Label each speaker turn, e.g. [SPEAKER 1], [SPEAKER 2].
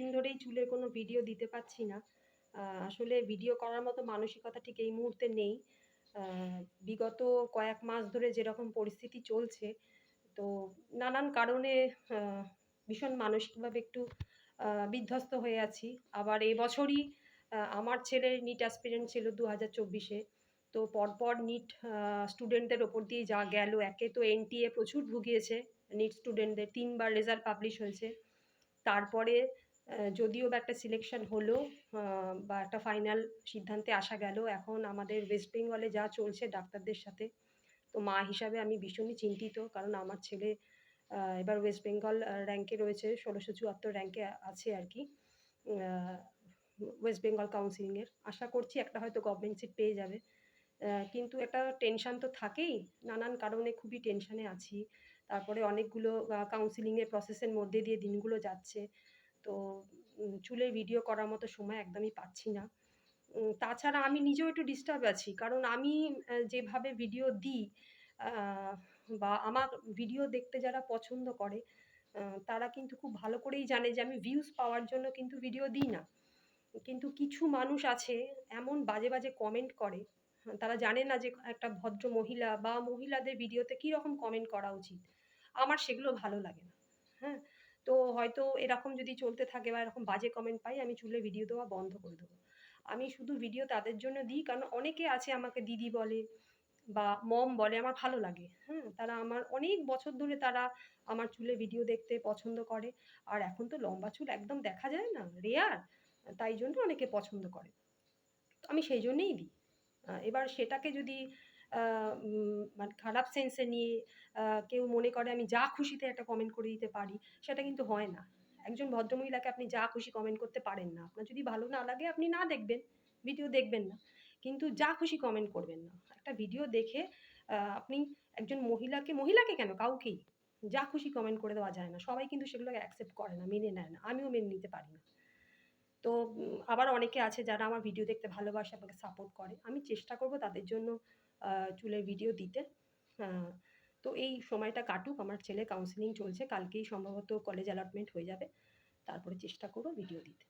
[SPEAKER 1] দিন ধরেই চুলের কোনো ভিডিও দিতে পারছি না। আসলে ভিডিও করার মতো মানসিকতা ঠিক এই মুহূর্তে নেই। বিগত কয়েক মাস ধরে যেরকম পরিস্থিতি চলছে, তো নানান কারণে ভীষণ মানসিকভাবে একটু বিধ্বস্ত হয়ে আছি। আবার এবছরই আমার ছেলের নিট অ্যাসপিরেন্ট ছিল দু হাজার চব্বিশে। তো পরপর নিট স্টুডেন্টদের ওপর দিয়ে যা গেল, একে তো এনটিএ প্রচুর ভুগিয়েছে নিট স্টুডেন্টদের তিনবার রেজাল্ট পাবলিশ হয়েছে। তারপরে যদিও বা একটা সিলেকশন হলো বা একটা ফাইনাল সিদ্ধান্তে আসা গেল, এখন আমাদের ওয়েস্ট বেঙ্গলে যা চলছে ডাক্তারদের সাথে, তো মা হিসাবে আমি ভীষণই চিন্তিত, কারণ আমার ছেলে এবার ওয়েস্ট বেঙ্গল র্যাঙ্কে রয়েছে, ষোলোশো চুয়াত্তর র্যাঙ্কে আছে আর কি ওয়েস্ট বেঙ্গল কাউন্সিলিংয়ের আশা করছি একটা হয়তো গভর্নমেন্ট সিট পেয়ে যাবে কিন্তু একটা টেনশন তো থাকেই, নানান কারণে খুবই টেনশনে আছি, তারপরে অনেকগুলো কাউন্সিলিংয়ের প্রসেসের মধ্যে দিয়ে দিনগুলো যাচ্ছে তো চুলের ভিডিও করার মতো সময় একদমই পাচ্ছি না। তাছাড়া আমি নিজেও একটু ডিস্টার্ব আছি। কারণ আমি যেভাবে ভিডিও দিই বা আমার ভিডিও দেখতে যারা পছন্দ করে তারা কিন্তু খুব ভালো করেই জানে যে আমি ভিউজ পাওয়ার জন্য কিন্তু ভিডিও দিই না। কিন্তু কিছু মানুষ আছে এমন বাজে বাজে কমেন্ট করে হ্যাঁ, তারা জানে না যে একটা ভদ্র মহিলা বা মহিলাদের ভিডিওতে কী রকম কমেন্ট করা উচিত। আমার সেগুলো ভালো লাগে না। হ্যাঁ তো হয়তো এরকম যদি চলতে থাকে বা এরকম বাজে কমেন্ট পাই, আমি চুলে ভিডিও দেওয়া বন্ধ করে দেবো। আমি শুধু ভিডিও তাদের জন্য দিই, কারণ অনেকে আছে আমাকে দিদি বলে বা মম বলে, আমার ভালো লাগে। হ্যাঁ তারা আমার অনেক বছর ধরে তারা আমার চুলে ভিডিও দেখতে পছন্দ করে। আর এখন তো লম্বা চুল একদম দেখা যায় না রেয়ার তাই জন্য অনেকে পছন্দ করে। আমি সেই জন্যেই দিই। এবার সেটাকে যদি মানে খারাপ সেন্সে নিয়ে কেউ মনে করে আমি যা খুশিতে একটা কমেন্ট করে দিতে পারি, সেটা কিন্তু হয় না। একজন ভদ্রমহিলাকে আপনি যা খুশি কমেন্ট করতে পারেন না। আপনার যদি ভালো না লাগে, আপনি না দেখবেন ভিডিও দেখবেন না। কিন্তু যা খুশি কমেন্ট করবেন না। একটা ভিডিও দেখে আপনি একজন মহিলাকে মহিলাকে কেন? কাউকেই। যা খুশি কমেন্ট করে দেওয়া যায় না। সবাই কিন্তু সেগুলোকে অ্যাকসেপ্ট করে না, মেনে নেয় না। আমিও মেনে নিতে পারি না। তো আবার অনেকে আছে যারা আমার ভিডিও দেখতে ভালোবাসে, আমাকে সাপোর্ট করে। আমি চেষ্টা করব তাদের জন্য চুলের ভিডিও দিতে আহ, তো এই সময়টা কাটুক আমার ছেলে কাউন্সিলিং চলছে কালকেই সম্ভবত কলেজ অ্যালটমেন্ট হয়ে যাবে। তারপরে চেষ্টা করব ভিডিও দিতে।